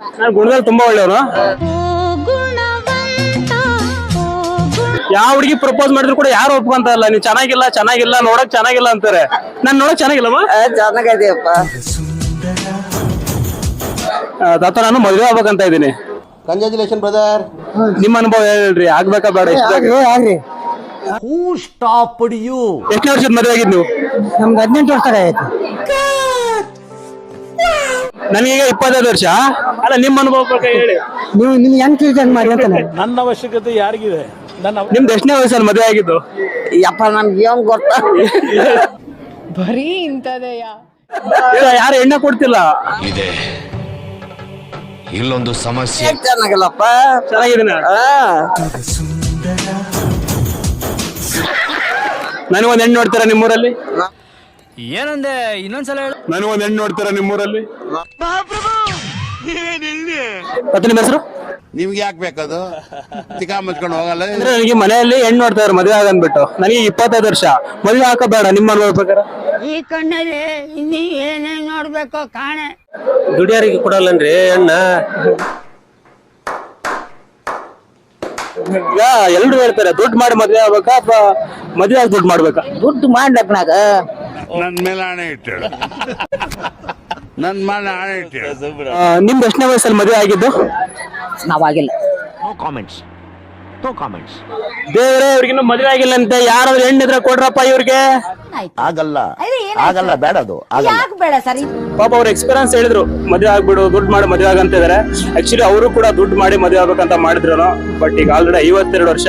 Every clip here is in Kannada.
ನಾನು ಗುಣದಲ್ಲಿ ತುಂಬಾ ಒಳ್ಳೆಯವನು. ಯಾವ ಹುಡುಗಿ ಪ್ರಪೋಸ್ ಮಾಡಿದ್ರು ಕೂಡ ಯಾರು ಒಪ್ಕೊಂತ ಇಲ್ಲ. ನೀವು ಚೆನ್ನಾಗಿಲ್ಲ ಚೆನ್ನಾಗಿಲ್ಲ ನೋಡಕ್ ಚೆನ್ನಾಗಿಲ್ಲ ಅಂತಾರೆ. ನಾನ್ ನೋಡಕ್ ಚೆನ್ನಾಗಿಲ್ಲಮ್ಮ? ತಾತ ನಾನು ಮದುವೆ ಆಗ್ಬೇಕಂತ ಇದ್ದೀನಿ. ಕಂಗ್ರಾಚುಲೇಷನ್ ಬ್ರದರ್ ನಿಮ್ಮ ಅನುಭವ ಹೇಳ್ರಿ ಆಗ್ಬೇಕಾ ಬೇಡ ಎಷ್ಟು ಆಗ್ರಿ ಹೂ ಸ್ಟಾಪ್ಡ್ ಯು ಎಷ್ಟನೇ ವರ್ಷದ ಮದುವೆ ಆಗಿದ್ ನೀವು ನಮ್ಗೆ ಹದಿನೆಂಟು ವರ್ಷ ಆಯ್ತು. ನನಗೀಗ ಇಪ್ಪತ್ತೈದು ವರ್ಷ. ಅಲ್ಲ ನಿಮ್ಮ ಅನುಭವ ಪ್ರಕಾರ ಹೇಳಿ. ನೀವು ನಿಮ್ಗೆ ಹೆಂಗ್ ತಿಳ್ಕೊಂಡ್ ಮಾಡಿ ಅಂತ ನನ್ನ ಅವಶ್ಯಕತೆ ಯಾರಿಗಿದೆ? ನನ್ನ ನಿಮ್ದು ಎಷ್ಟನೇ ವಯಸ್ಸಲ್ಲಿ ಮದುವೆ ಆಗಿದ್ದು? ಯಪ್ಪ ನನ್ಗೆ ಏನ್ ಗೊತ್ತಾ? ಬರೀ ಇಂಥದೆಯಾ ಇಲ್ಲ, ಯಾರು ಎಣ್ಣೆ ಕೊಡ್ತಿಲ್ಲ. ಇದೆ. ಇಲ್ಲೊಂದು ಸಮಸ್ಯೆ. ಚೆನ್ನಾಗಿಲ್ಲಪ್ಪ? ಚೆನ್ನಾಗಿದ್ದೀನಿ? ಆ. ನನಗೊಂದ್ ಹೆಣ್ಣು ನೋಡ್ತೀರಾ ನಿಮ್ಮೂರಲ್ಲಿ? ಏನಂದೆ? ಇನ್ನೊಂದ್ಸಲ ಹೇಳು. ನನಗೊಂದ್ ಹೆಣ್ಣು ನೋಡ್ತಾರ ನಿಮ್ಮೂರಲ್ಲಿ? ಮತ್ತೆ ನಿಮ್ಮ ಹೆಸರು? ನಿಮ್ಗೆ ಯಾಕೆ ಬೇಕದು? ಚಿಕಾ ಮುಚ್ಕೊಂಡು ಹೋಗಲ್ಲ. ಅಂದ್ರೆ ನನಗೆ ಮನೆಯಲ್ಲಿ ಹೆಣ್ಣು ನೋಡ್ತಾ ಇದ್ರು ಮದುವೆ ಆಗನ್ಬಿಟ್ಟು ನನಗೆ ಇಪ್ಪತ್ತೈದು ವರ್ಷ. ಮದುವೆ ಹಾಕಬೇಡ ನಿಮ್ಮ ಅನುಭವ ಪ್ರಕಾರ. ಈ ಕಣ್ಣಲ್ಲಿ ಇನ್ನಿ ಏನೇನ್ ನೋಡ್ಬೇಕು ಕಾಣೆ. ದುಡಿಯಾರಿಗೆ ಕೊಡಲ್ಲನ್ರಿ ಅಣ್ಣ ಈಗ ಎಲ್ರು ಹೇಳ್ತಾರೆ ದುಡ್ಡು ಮಾಡಿ ಮದ್ವೆ ಆಗ್ಬೇಕಾ ಅಥವಾ ಮದ್ವೆ ಆಗಿ ದುಡ್ಡು ಮಾಡ್ಬೇಕಾ? ದುಡ್ಡು ಮಾಡ್ಬೇಕನಾಗ ನನ್ ಮೇಲೆ ಹಣೆ ಇಟ್ಟಳು ನನ್ ಮೇಲೆ ಹಣೆ ಇಟ್ಟಳು ನಿಮ್ದು ಎಷ್ಟನೇ ವಯಸ್ಸಲ್ಲಿ ಮದುವೆ ಆಗಿದ್ದು? ನಾವಾಗಿಲ್ಲ. ನೋ ಕಾಮೆಂಟ್ಸ್ ನೋ ಕಾಮೆಂಟ್ಸ್ ದೇವರೇ ಇವ್ರಿಗಿನ್ನೂ ಮದುವೆ ಆಗಿಲ್ಲ ಅಂತ ಯಾರಾದ್ರೂ ಹೆಣ್ಣಿದ್ರೆ ಕೊಡ್ರಪ್ಪ ಇವ್ರಿಗೆ. ಆಗಲ್ಲ. ಆಗಲ್ಲ ಬೇಡ ಅದು. ಯಾಕೆ ಬೇಡ ಸರಿ? ಪಾಪ ಅವ್ರ ಎಕ್ಸ್ಪೀರಿಯನ್ಸ್ ಹೇಳಿದ್ರು ಮದುವೆ ಆಗ್ಬಿಡು ದುಡ್ಡು ಮಾಡಿ ಮದುವೆ ಆಗ ಇದಾರೆ. ಆಕ್ಚುಲಿ ಅವರು ಕೂಡ ದುಡ್ಡು ಮಾಡಿ ಮದುವೆ ಆಗ್ಬೇಕಂತ ಮಾಡಿದ್ರು. ಬಟ್ ಈಗ ಆಲ್ರೆಡಿ ಐವತ್ತೆರಡು ವರ್ಷ.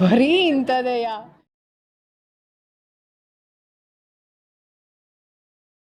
ಬರೀ ಇಂಥದೆಯಾ